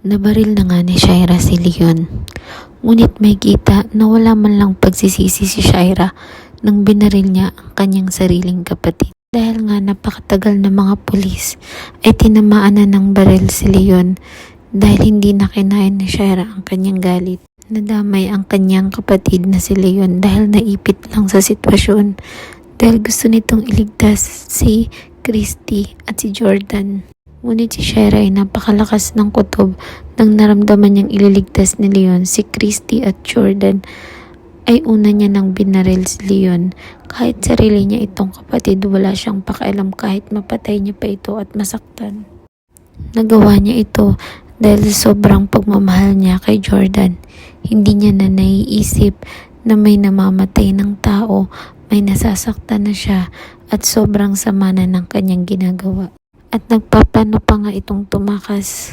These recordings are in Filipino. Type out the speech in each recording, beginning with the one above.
Nabaril na nga ni Shaira si Leon. Ngunit may kita na wala man lang pagsisisi si Shaira nang binaril niya ang kanyang sariling kapatid. Dahil nga napakatagal na mga pulis ay tinamaan na ng baril si Leon dahil hindi na kinain ni Shaira ang kanyang galit. Nadamay ang kanyang kapatid na si Leon dahil naipit lang sa sitwasyon dahil gusto nitong iligtas si Christy at si Jordan. Ngunit si Shaira ay napakalakas ng kutob nang naramdaman niyang ililigtas ni Leon si Christy at Jordan ay una niya nang binaril si Leon. Kahit sarili niya itong kapatid, wala siyang pakialam kahit mapatay niya pa ito at masaktan. Nagawa niya ito dahil sobrang pagmamahal niya kay Jordan. Hindi niya na naiisip na may namamatay ng tao, may nasasaktan na siya at sobrang sama na ng kanyang ginagawa. At nagpapano pa nga itong tumakas.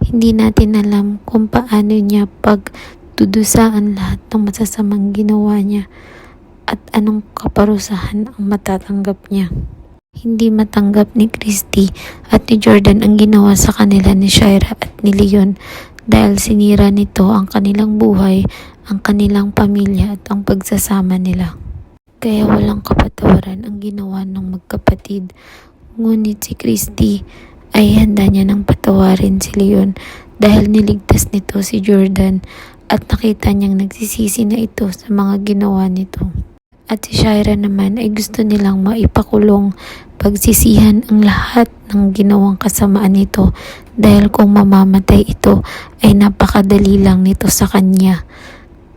Hindi natin alam kung paano niya pag dudusaan lahat ng masasamang ginawa niya at anong kaparusahan ang matatanggap niya. Hindi matanggap ni Christy at ni Jordan ang ginawa sa kanila ni Shaira at ni Leon dahil sinira nito ang kanilang buhay, ang kanilang pamilya at ang pagsasama nila. Kaya walang kapatawaran ang ginawa ng magkapatid. Ngunit si Christy ay handa niya nang patawarin si Leon dahil niligtas nito si Jordan at nakita niyang nagsisisi na ito sa mga ginawa nito. At si Shaira naman ay gusto nilang maipakulong pagsisihan ang lahat ng ginawang kasamaan nito dahil kung mamamatay ito ay napakadali lang nito sa kanya.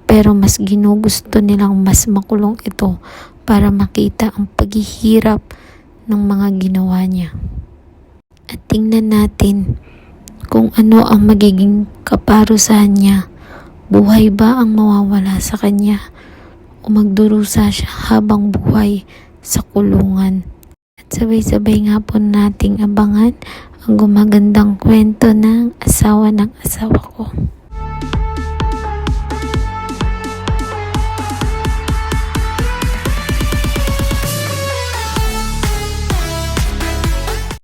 Pero mas ginugusto nilang mas makulong ito para makita ang paghihirap ng mga ginawa niya. At tingnan natin kung ano ang magiging kaparusahan niya. Buhay ba ang mawawala sa kanya o magdurusa siya habang buhay sa kulungan? At sabay-sabay nga po nating abangan ang gumagandang kwento ng asawa ng asawa ko.